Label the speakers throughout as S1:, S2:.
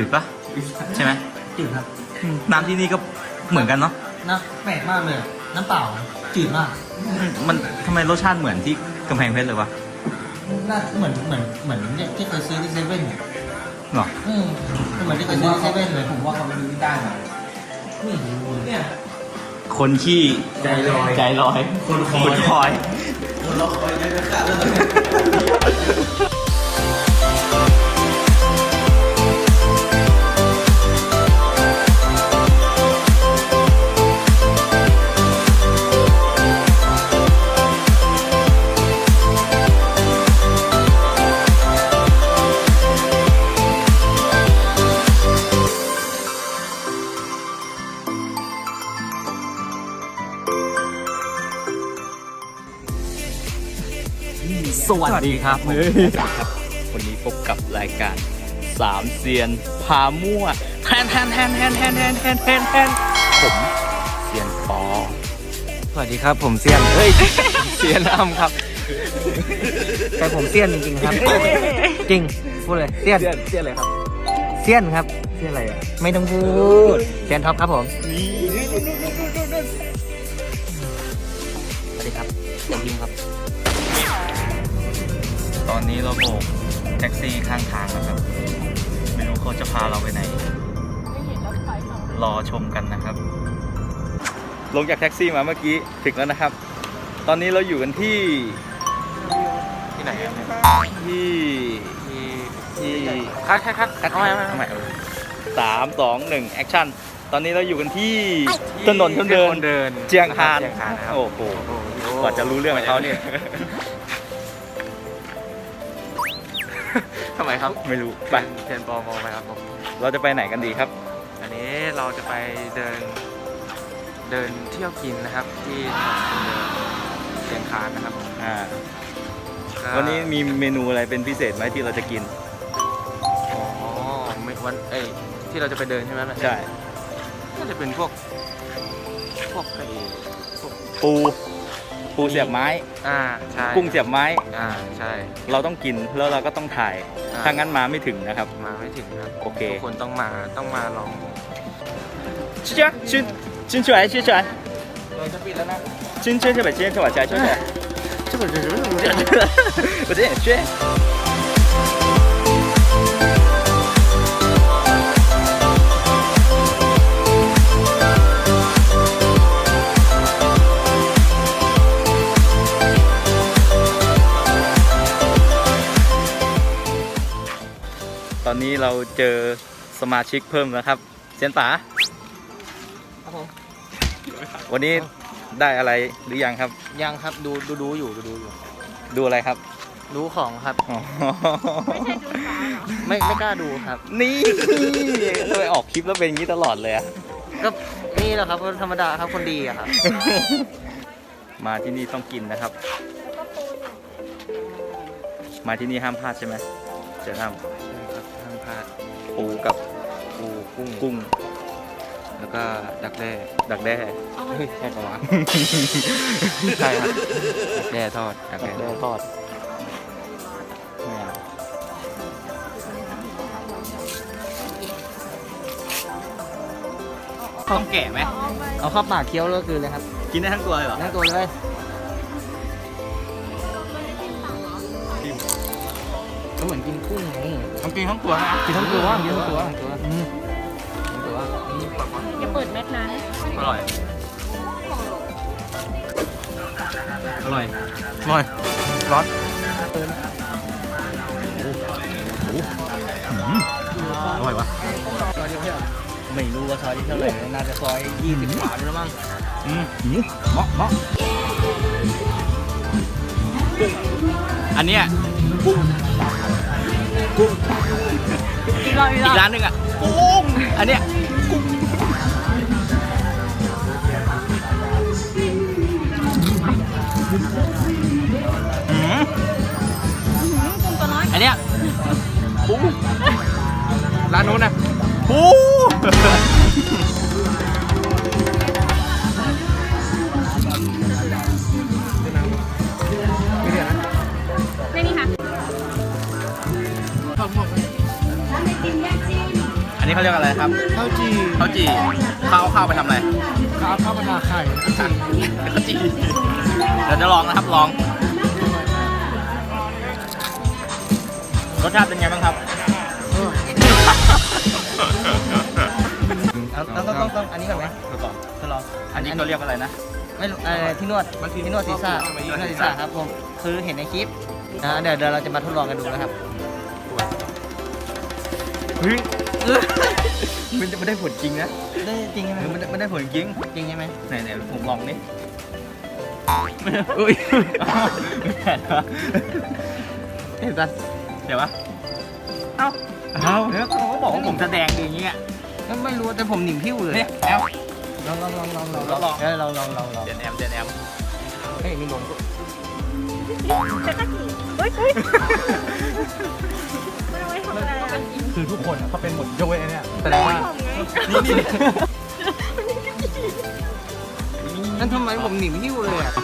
S1: านกลาง
S2: จืดๆปะใช่ไหม
S1: จืดครับ
S2: อืมน้ำที่นี่ก็เหมือนกันเนาะ
S1: นะแปลกมากเลยอะน้ำเปล่าจืดมาก
S2: อืมมันทำไมรสชาติเหมือนที่กำแพงเพชรเลยวะ
S1: น่าเหมือนเหมือนเหมือนที่เคยซื้อที่เซเว่นเนี่ย
S2: หรอ
S1: อืมเหมือนที่เคยซื้อที่เซเว่นเลยผมว่าเขาไปดูที่ได้นะนี่เนี่ย
S2: คนขี้
S1: ใจลอย
S2: ใจลอย
S1: คนคอย
S2: คนคอย
S1: คนเราคอยได้ราคา ว
S2: สวัสดีครับครับ วันนี้พบกับรายการสามเซียนพามั่วแทนแทนแทนแทนแทนแทนแทนแทนแทนผมเซียนปอ
S1: สวัสดีครับ ผมเซียนเฮ้ย
S2: เซียนอ้ำครับ
S1: แต่ผมเซียนจริงๆครับ จริงพูดเลยเซียน
S2: เซียนเซียนอะไรครับ
S1: เซียนครับเซียนอะไรอะไม่ต้องพูดเซียนท็อปครับผมส
S2: อนนี้เราโบกแท็กซี่ข้างทางนะครับ ไม่รู้เขาจะพาเราไปไหน รอชมกันนะครับ ลงจากแท็กซี่มาเมื่อกี้ถึงแล้วนะครับ ตอนนี้เราอยู่กันที่
S1: ที่ไหนครับ
S2: ที่ที่
S1: คัดคัดคัดคัด
S2: ทำไมทำไมสามสองหนึ่งแอคชั่นตอนนี้เราอยู่กันที่ถนนคนเดิน
S1: เดิน
S2: เจียงคาน
S1: เจียงคานนะครับ
S2: โอ้โหกว่าจะรู้เรื่องของเขาเนี่ยำ
S1: ไมครับ
S2: ไม่รู้ไป
S1: เทียนปอมองไหมครับผม
S2: เราจะไปไหนกันดีครับ
S3: อันนี้เราจะไปเดิน เดินเที่ยวกินนะครับ ที่ถนนคนเดินเชียงคานนะครับ
S2: อ่า
S3: ก็
S2: วันนี้มีเมนูอะไรเป็นพิเศษไหมที่เราจะกิน
S3: อ๋อไม่วันเอ้ยที่เราจะไปเดินใช่ไหมล่ะ
S2: ใช่
S3: ก็จะเป็นพวกพวกไอ้พวก
S2: ปู ปูเสียบไม้
S3: อ่า ใช่
S2: กุ้งเสียบไม้
S3: อ่า ใช่
S2: เราต้องกินแล้วเราก็ต้องถ่าย
S3: อ่า
S2: ถ้างั้นมาไม่ถึงนะครับ
S3: มาไม่ถึงครับ
S2: โอเค
S3: ทุกคนต้องมาต้องมาลอง
S2: ชิจ้าชินชินช่วยชินช่วย
S3: เราจะปิดแล้วนะ
S2: ชินช่วยช่วยไปชินช่วยช่วยช่วยช่วยช่วยช่วยช่
S1: วยช่วย
S2: ช่วยช่วย อนนี้เราเจอสมาชิกเพิ่มแล้วครับเซียนป๋า
S1: ครับผม
S2: วันนี้ได้อะไรหรือยังครับ
S1: ยังครับดูดูดูอยู่ดูดูอยู่
S2: ดูอะไรครับ
S1: รู้ของครับ
S2: อ๋อ
S1: ไม่ไม่กล้าดูครับ
S2: นี่ทำไมออกคลิปแล้วเป็นอย่างนี้ตลอดเลยอะ
S1: ก็นี่แหละครับก็ธรรมดาครับคนดีอะครับ
S2: มาที่นี่ต้องกินนะครับ มาที่นี่ห้ามพลาดใช่ไหมเจะห้าม
S3: ใช่ครับห้า มพลาด
S2: ปูกับ
S3: ปูกุ้ง
S2: กุ้ง
S3: แล้วก็ดักแด้
S2: ดักแด้
S3: เฮ้ยใช่ปะวะ ใช่ครับดักแด้ทอดดัก
S2: ดัก
S3: แด้
S2: แด้ทอดไม่เอาต้องแก่ไหม
S1: เอาเข้าปากเคี้ยวแล้วก็คือเลยครับ
S2: กินได้ทั้งตัวเลยเหรอ
S1: นั่งตัวเลยก็เหมือนกินกุ้งไง
S2: ต้องกินทั้งตัวนะ
S1: กินทั้งตัวกินทั้งตัวทั้งตัวอืมทั้งตัว
S4: อย่าเปิดแมสนะ
S2: อร่อย อร่อย อร่อย ร้อนอร่อยวะ
S1: ไม่รู้ว่าซอยที่เท่าไหร่ น่าจะซอยยี่สิบกว่าแล้วมั้ง
S2: อืมหืมเหมาะเหมาะอันเนี้ย
S4: อีกรอบอีกร
S2: อี
S4: อบ
S2: กร้านหนึ่งอะกุ้งอันเนี้ยอืม
S4: กุ้งตัวน้อย
S2: อันเนี้ยปู
S3: ร้านนู้นนะ
S2: ปู
S4: ไอ
S3: บชอบ
S4: ร้านไอติมแยก
S2: นี้เขาเรียกอะไรครับ
S5: ข้าวจี
S2: ข้าวจี่ข้าวข้าวไปทำอะไร
S5: ข้าวข้าวบรรดาไข่ข้าวจี
S2: ข้าวจี่เดี๋ยวจะลองนะครับลอง รสชาติเป็นไงบ้างครับ
S1: ต้องต้องต้องต้องอันนี้ก่อนไหม
S2: ทดลองทดลองอันนี้เขาเรียกอะไรนะ
S1: ไม่รู้เอ่อที่นวดที่นวดศีรษะที่นวดศีรษะครับผมคือเห็นในคลิปอ่าเดี๋ยวเดี๋ยวเราจะมาทดลองกันดูนะครับ
S2: เฮ้ยมันจะไม่ได้ผลจริงนะ
S1: ได้จริงใช่ไหม
S2: เออมันได้มันได้ผลจริง
S1: จริงใช่ไหม
S2: ไหนไหนผมลองนี่อุ้ยเห็นปะเห็นปะเอ้าเอ้าเนี่ยเขาก็บอกว่าผมแสดงดีอย่างเงี้ย
S1: ก็ไม่รู้แต่ผมหนิมพิ้วเลย
S2: เนี่ยแอม
S1: ลองลองลองลองลอง
S2: ลองลอง
S1: เออลองลองลองลอง
S2: เดนแอมเดนแอม
S1: เฮ้ยมีลม
S4: จะกระถิ่เฮ้ยเฮ้ย ไม่เอาไว้ทำอะไรอะ
S5: คือทุกคนเขาเป็นหมดยกเว้นไอ้เนี่ยแสดงว่า
S4: ทำไง
S2: นี่นี่
S1: นั่นทำไมผมหนิมพิ้วเลยอะ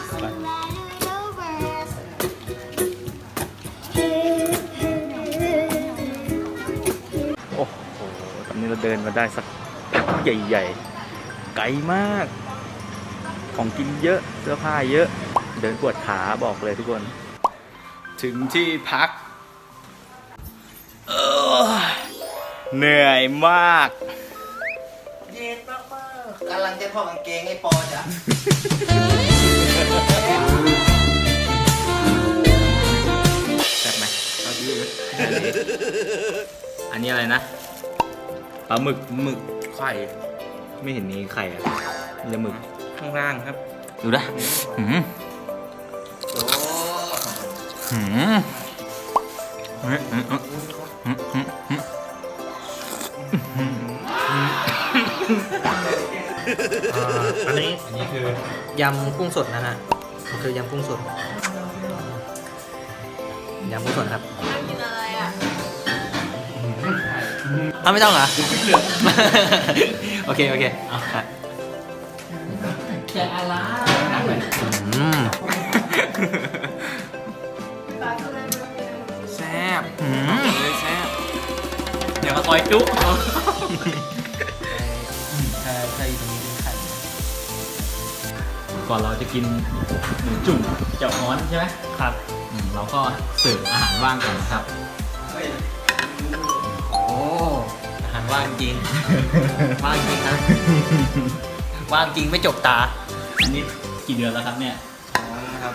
S2: โอ้โห ตอนนี้เราเดินมาได้สักใหญ่ๆ ไกลมาก ของกินเยอะ เสื้อผ้าเยอะ เดินปวดขาบอกเลยทุกคน ถึงที่พัก เหนื่อยมาก
S1: เย็นมากๆกำลังจะถอดกางเกงให้ปอจ้ะ
S2: แซ่บไหมอันนี้อะไรนะปลาหมึกหมึกไข่ ไม่เห็นมีไข่อะมีแต่หมึก
S1: ข้างล่างครับ
S2: ดูนะหืมหืมเฮ้ยหืมหืมหืมหืมหืม
S3: อันนี้อันนี้คือยำ
S1: กุ้งสดนะฮะคือยำกุ้งสดยำกุ้งสดครับ
S4: กินอะไรอะ
S1: อ้าวไม่ต้องเหรอ โอเค โอเคเอาครับอืม
S3: แซ่บ
S1: อืม
S3: เลยแซ่บ
S2: เดี๋ยวมาซอยจุ ก่อนเราจะกินหมูจุ่มเจ้าฮ้อนใช่ไหม
S1: ครับ
S2: อืมเราก็เสิร์ฟอาหารว่างก่อนนะครับ
S1: โอ้อาหารว่างจริง ว่างจริงครับว่างจริงไม่จบตา
S2: อันนี้กี่เดือนแล้วครับเนี่ย
S1: ครับ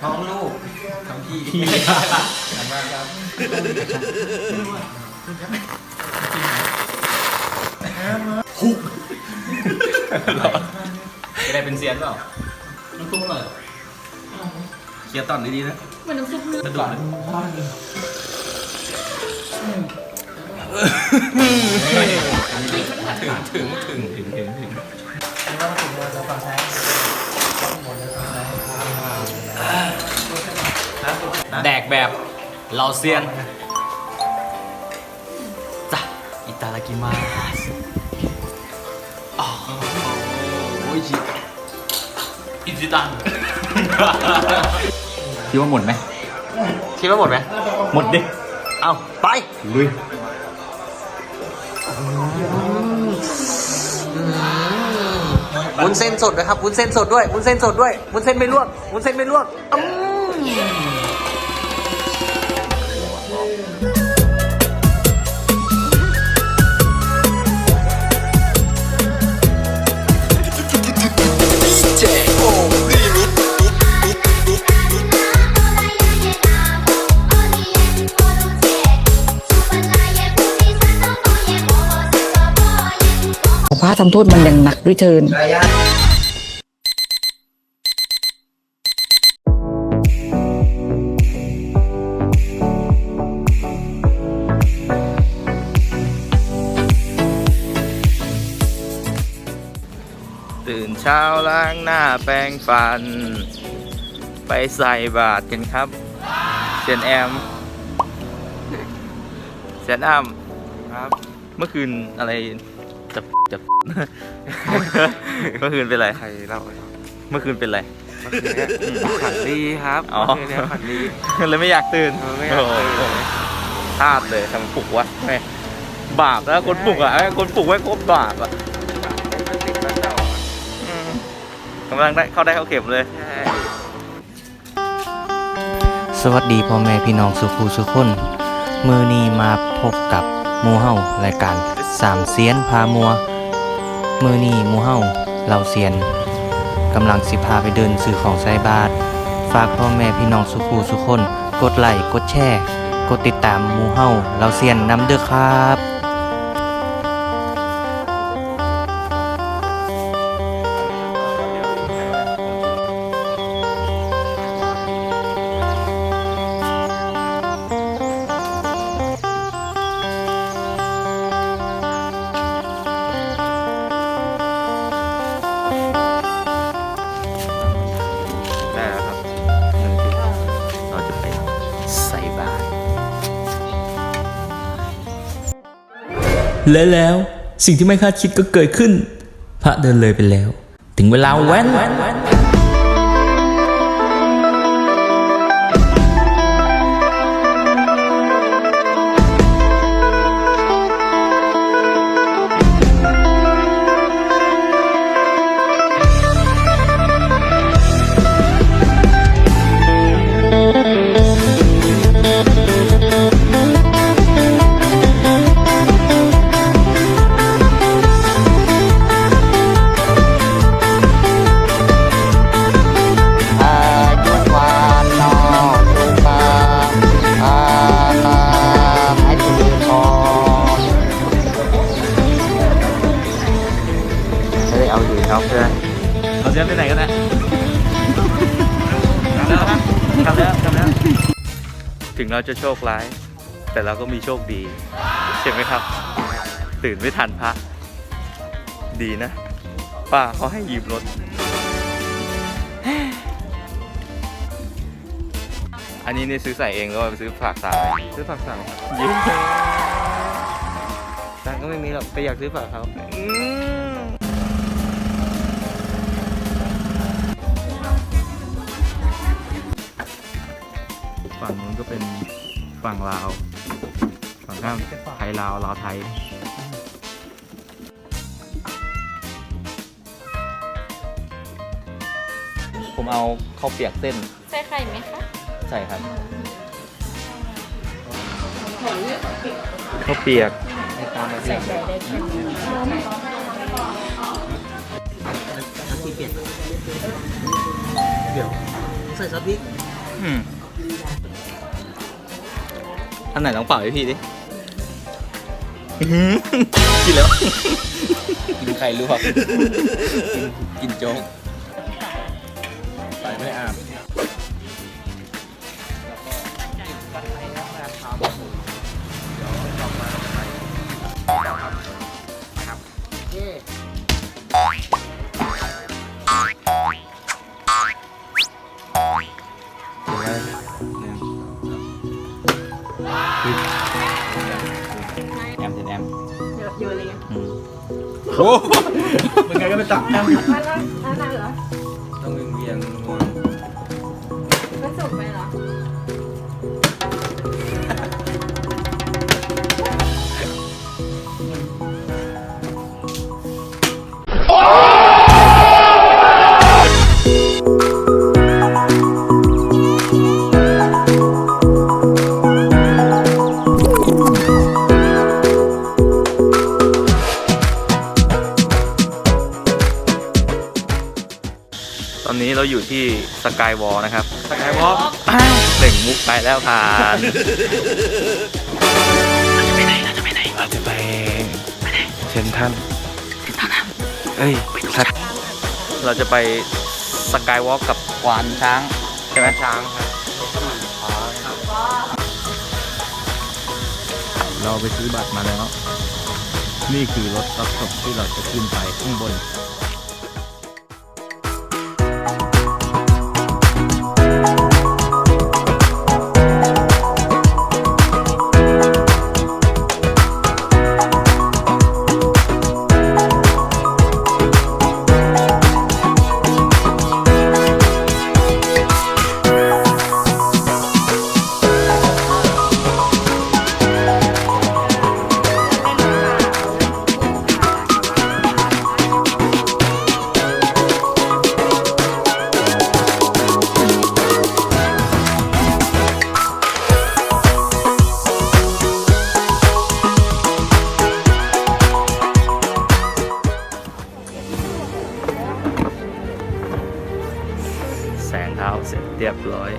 S1: ท้องลูกทำพี่
S2: พี่
S1: ขอบคุณครับ
S2: จะได้เป็นเซียนเปล่าน้ำซุปเลย
S5: เคลียร์ตอนดีๆนะ
S4: เหมือนน้ำซุปเนื้อ
S2: กระดูกเลยถึงถึงถึงถึงถึงแดกแบบเราเซียนจ้ะอิตาลากิมาสอ๋อโอ้ยจิ อิจิตันคิดว่าหมดไหม
S1: คิดว่าหมดไหม
S2: หมดดิ
S1: เอาไป
S2: ลุย
S1: วุ้นเส้นสดด้วยครับวุ้นเส้นสดด้วยวุ้นเส้นสดด้วยวุ้นเส้นไม่ลวกวุ้นเส้นไม่ลวกอืม
S6: พระทำโทษมันอย่างหนักด้วยเทิน
S2: ตื่นเช้าล้างหน้าแปรงฟัน ไปใส่บาตรกันครับเซยนแอมเซยนอ้ำ
S3: ครับ
S2: เมื่อคืนอะไร จะจะ เมื่อคืนเป็นไร
S3: ใครเล่า
S2: เมื่อคืนเป็นไร
S3: เมื่อคืนเนี้ยฝันดีครับ
S2: อ๋อ
S3: เมื่อคืนเนี้ยฝันดี
S2: เลยไม่อยากตื่น
S3: เออไม่อยากตื่น
S2: โโหพลาดเลยทำปลุกวะแม่บาปนะคนปลุกอะไอ้คนปลุกไว้โคตรบาปอะอืมกำลังได้เข้าได้เข้าเข็มเลย
S1: สวัสดีพ่อแม่พี่น้องสุภูสุคนมือนี้มาพบกับห มูเฮารายการสามเซียนพามัว มือนีมูเฮาเราเซียนกำลังสิพาไปเดินซื้อของไซบาทฝากพ่อแม่พี่น้องสุขูสุคน กดไลค์กดแชร์ กดติดตามมูเฮาเราเซียนน้ำเด้อครับ
S2: และ
S7: แล้วสิ่งที่ไม่คาดคิดก็เกิดขึ้น พระเดินเลยไปแล้ว ถึงเวลาแว้น
S1: อาอยู่ครับเพื่อน
S2: เราจะไปไหนกันนะกลับแล้วครับกลับแล้วกลับแล้ว ถึงเราจะโชคร้าย แต่เราก็มีโชคดี ใช่ไหมครับ ตื่นไม่ทันพระดีนะ ป้าเขาให้ยืมรถ อันนี้นี่ซื้อใส่เองหรือว่าไปซื้อฝากสาว
S3: ซื้อผักสั่งครับ
S2: ยืม
S3: ตังค์ก็ไม่มีหรอกไปอยากซื้อฝากเขา
S2: นู้นก็เป็นฝั่งลาว ฝั่งข้างไทยลาว ลาวไทยผมเอาข้าวเปียกเส้น
S4: ใส่ไข่ไหมคะ
S2: ใส่ครับข้าวเปียก
S4: ใส่ไข่ได้ค่ะ
S2: อืม อันไหนต้องเป่าให้พี่ดิอื้อหือกินแล้ว
S3: กินไข่ลวกกินโจ๊ก
S4: ส
S2: กายวอลนะครับ
S3: สกายวอล์ก
S2: เหล่งมุกไปแล้วผ่าน
S3: เราจะไปเซนท่านเอ้ยสัตว์
S2: เราจะไปสกายวอล์กกับควานช้างใช่ไหม
S3: ช้างครับ
S5: เราไปซื้อบัตรมาแล้ว นี่คือรถรับส่งที่เราจะขึ้นไปข้างบน
S2: ร้อย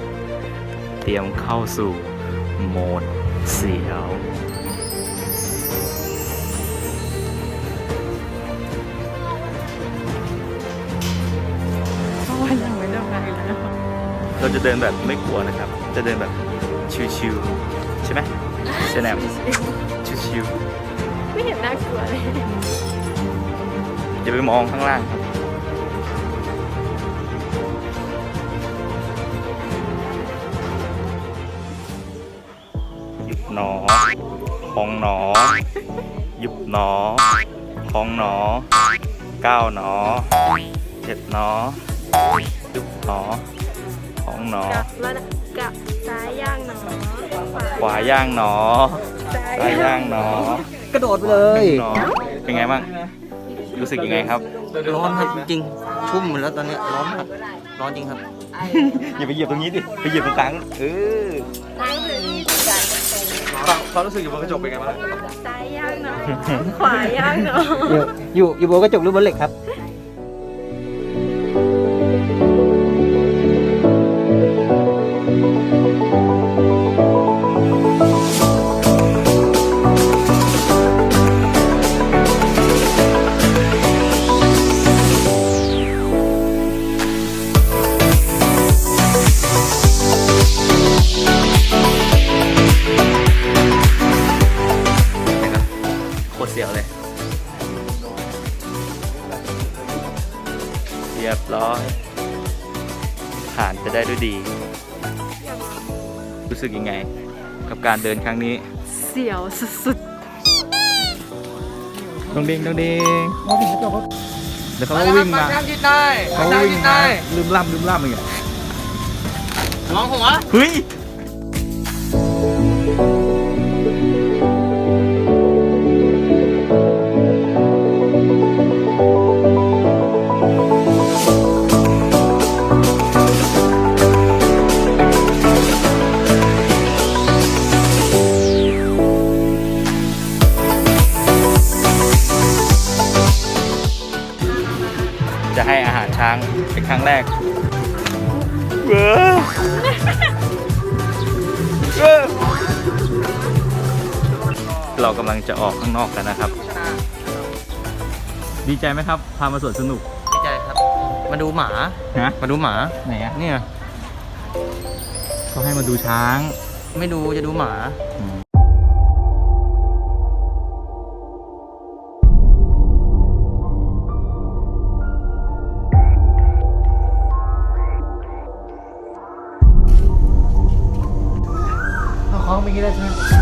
S2: เตรียมเข้าสู่โหมดเสียว
S4: เพราะว่ายังไม่ได้ไปแล้ว
S2: เราจะเดินแบบไม่กลัวนะครับ จะเดินแบบชิวๆใช่ไหมเชนแอมชิว
S4: ไม่เห็นน่ากลัวเลย
S2: ๆอย่าไปมองข้างล่างครับ ยุบหนอพองหนอหยุบหนอพองหนอก้าวหนอเจ็ดหนอหยุบหนอพองหนอ
S4: แล้วกับซ้ายย่างหนอ
S2: ขวาย่างหนอซ้ายย่างหนอก
S1: ระโดดไปเลย
S2: หนอเป็นไงบ้างรู้สึกยังไงครับ
S1: ร้อนครับจริงๆทุ่มหมดแล้วตอนเนี้ยร้อนครับร้อนจริงครับ
S2: อย่าไปเหยียบตรงนี้ดิไปเหยียบตรงกลางเออ
S4: ซ้ายคือนี่คือการต รง
S3: ความรู้สึกอยู่บนกระจกเป็นไงบ้าง
S4: ซ้ายย่างหนอขวาย่างหนอ
S1: อยู่อยู่บนกระจกหรือบนเหล็กครับ
S2: กับการเดินครั้งนี้
S4: เสียวสุด
S2: น้องเด้งน้องเด้งเดี๋ยวเขาก็วิ่งมา
S3: ทางจิตได้
S2: เขาก็วิ่งมาลืมล่ำลืมล่ำอย่างเงี้ย
S3: มองหัว
S2: เฮ้ยาหารช้างเป็นครั้งแรกเว้อเว้อเรากำลังจะออกข้างนอกกันนะครับ ดีใจไหมครับ พามาสวนสนุก
S1: ดีใจครับ มาดูหมา
S2: นะ
S1: มาดูหมา
S2: ไหนอะ
S1: เนี่ย
S2: เขาให้มาดูช้าง
S1: ไม่ดูจะดูหมา
S5: ของเมื่ อ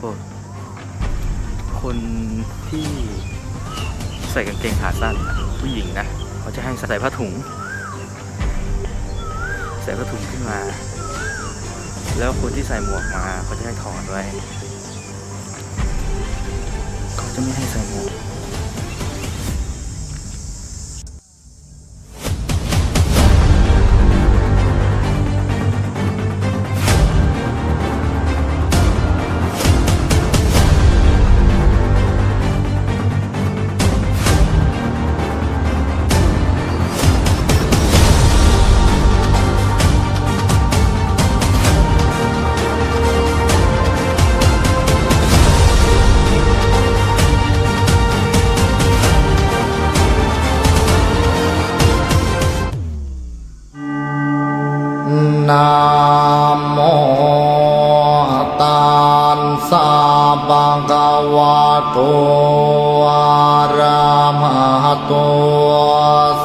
S2: นะครับทุกคนที่ใส่กางเกงขาสั้นผู้หญิงนะเขาจะให้ใส่ผ้าถุง ใส่ผ้าถุงขึ้นมา แล้วคนที่ใส่หมวกมาเขาจะให้ถอดไว้เขาจะไม่ให้ใส่หมวก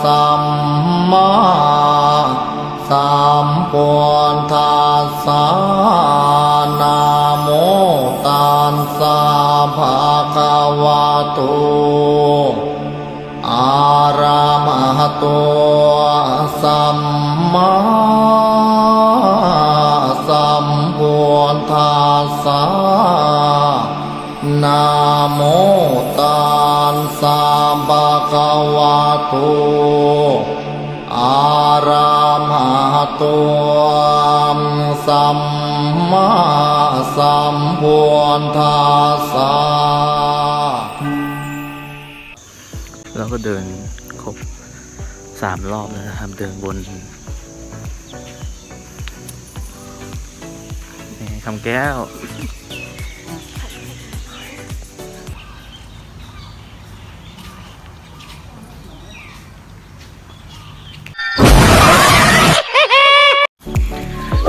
S5: สัมมาสัมพุทธัสสะนะโมตัสสะภะคะวะโตอะระมะโตสัมมมาสัมพุทธัสสะนะโมตัสสะภะคะวะ โตอะระหะโตสัมมาสัมพุทธัสสะ
S2: เราก็เดินครบสามรอบแล้วนะครับ เดินบนคำแก้ว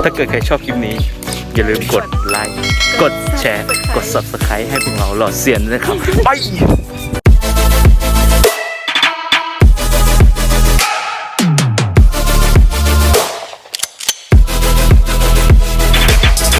S2: ถ้าเกิดใครชอบคลิปนี้ อย่าลืมกดไลค์ กดแชร์ กด subscribe ให้พวกเราหลอดเสียนนะครับ ไป